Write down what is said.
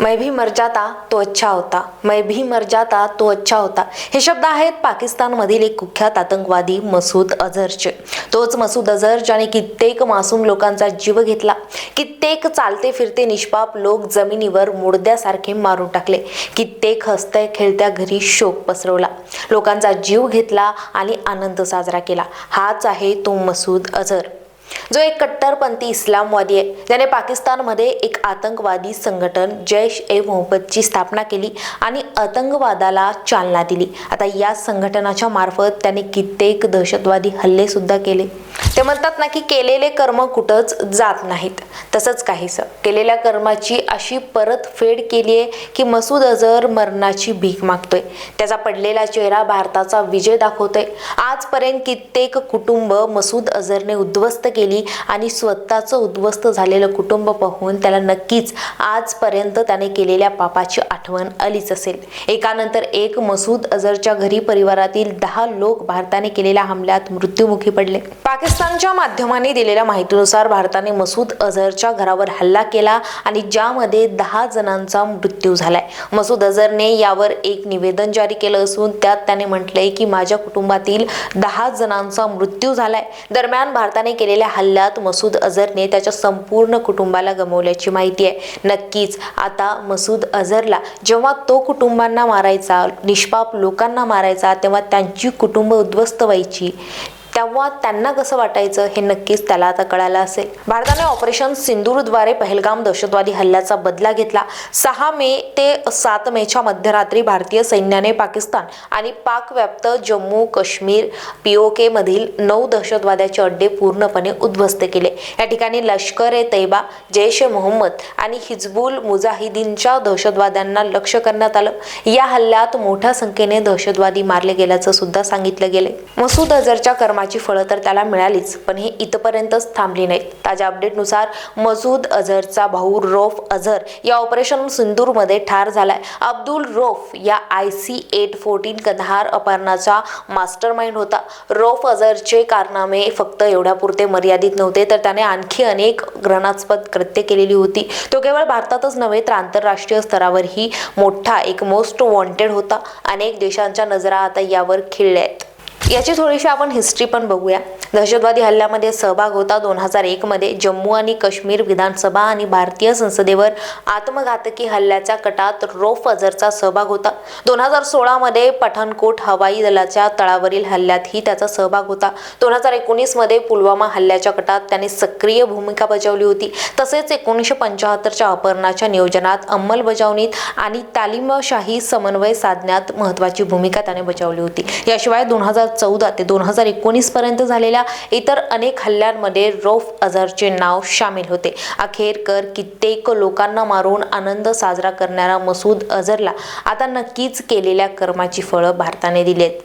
मैं भी मर जाता तो अच्छा होता। मैं भी मर जाता तो अच्छा होता। हे शब्द आहेत पाकिस्तानमधील एक कुख्यात आतंकवादी मसूद अझरचे। तोच मसूद अझर ज्याने कित्येक मासूम लोकांचा जीव घेतला। कित्येक चालते फिरते निष्पाप लोक जमिनीवर मुडद्यासारखे मारून टाकले. कित्येक हसत्या खेळत्या घरी शोक पसरवला. लोकांचा जीव घेतला आणि आनंद साजरा केला. हाच आहे तो मसूद अझर. जो एक कट्टरपंथी इस्लामवादी आहे ज्याने पाकिस्तानमध्ये एक आतंकवादी संघटन जैश ए मोहम्मदची स्थापना केली आणि आतंकवादाला चालना दिली. आता या संघटनाच्या मार्फत त्याने कित्येक दहशतवादी हल्ले सुद्धा केले. ते म्हणतात ना की केलेले कर्म कुठंच जात नाहीत. तसंच काहीसं. केलेल्या कर्माची अशी परतफेड केली आहे की मसूद अझर मरणाची भीक मागतोय. त्याचा पडलेला चेहरा भारताचा विजय दाखवतोय. आजपर्यंत कित्येक कुटुंब मसूद अझरने उद्ध्वस्त केले. केली आणि स्वतःचं उद्ध्वस्त झालेलं कुटुंब पाहून त्याला नक्कीच आजपर्यंत त्याने केलेल्या पापाची आठवण आलीच असेल. एकानंतर एक मसूद अझरच्या घरी परिवारातील दहा लोक भारताने केलेल्या हमल्यात मृत्युमुखी पडले. पाकिस्तानच्या माध्यमाने दिलेल्या माहितीनुसार भारताने मसूद अझरच्या घरावर हल्ला केला आणि ज्यामध्ये दहा जणांचा मृत्यू झालाय. मसूद अझरने यावर एक निवेदन जारी केलं असून त्यात त्याने म्हटलंय की माझ्या कुटुंबातील दहा जणांचा मृत्यू झालाय. दरम्यान भारताने केलेल्या हल्ल्यात मसूद अझरने त्याच्या संपूर्ण कुटुंबाला गमवल्याची माहिती आहे. नक्कीच आता मसूद अझरला जेव्हा तो कुटुंबांना मारायचा निष्पाप लोकांना मारायचा तेव्हा त्यांची कुटुंब उद्ध्वस्त व्हायची. तेव्हा त्यांना कसं वाटायचं हे नक्कीच त्याला आता कळायला असेल. भारताने ऑपरेशन सिंदूरद्वारे पहलगाम दहशतवादी हल्ल्याचा बदला घेतला. सहा मे ते सात मेच्या मध्यरात्री भारतीय सैन्याने पाकिस्तान आणि पाक व्याप्त जम्मू काश्मीर पीओके मधील नऊ दहशतवाद्याचे अड्डे पूर्णपणे उद्ध्वस्त केले. या ठिकाणी लष्कर ए तैबा जैश ए मोहम्मद आणि हिजबुल मुजाहिदीनच्या दहशतवाद्यांना लक्ष करण्यात आलं. या हल्ल्यात मोठ्या संख्येने दहशतवादी मारले गेल्याचं सुद्धा सांगितलं गेले मसूद अझरच्या कर्माची फळं तर त्याला मिळालीच पण हे इथपर्यंतच थांबली नाहीत. ताज्या अपडेटनुसार मसूद अझरचा भाऊ रोफ अझर या ऑपरेशन सिंदूरमध्ये ठार झालाय. अब्दुल रोफ या I C eight fourteen Kandahar अपहरणाचा mastermind होता. रोफ अझरचे कारनामे फक्त एवढ्यापुरते मर्यादित नव्हते तर त्याने आणखी अनेक ग्रहणास्पद कृत्य केलेली होती. तो केवळ भारतातच नव्हे तर आंतरराष्ट्रीय स्तरावरही मोठा एक मोस्ट वॉन्टेड होता. अनेक देशांच्या नजरा आता यावर खिळल्या आहेत. याची थोडीशी आपण हिस्ट्री पण बघूया. दहशतवादी हल्ल्यामध्ये सहभाग होता दोन हजार एकमध्ये जम्मू आणि काश्मीर विधानसभा आणि भारतीय संसदेवर आत्मघातकी हल्ल्याच्या कटात रोफ अझरचा सहभाग होता. दोन हजार सोळामध्ये पठाणकोट हवाई दलाच्या तळावरील हल्ल्यातही त्याचा सहभाग होता. दोन हजार एकोणीसमध्ये पुलवामा हल्ल्याच्या कटात त्याने सक्रिय भूमिका बजावली होती. तसेच एकोणीसशे पंच्याहत्तरच्या अपहरणाच्या नियोजनात अंमलबजावणीत आणि तालीमशाही समन्वय साधण्यात महत्त्वाची भूमिका त्याने बजावली होती. याशिवाय दोन हजार चौदा ते दोन हजार एकोणीस पर्यंत झालेल्या इतर अनेक हल्ल्यांमध्ये रौफ अझरचे नाव सामील होते. अखेरकर कित्येक लोकांना मारून आनंद साजरा करणारा मसूद अझरला आता नक्कीच केलेल्या कर्माची फळं भारताने दिलेत.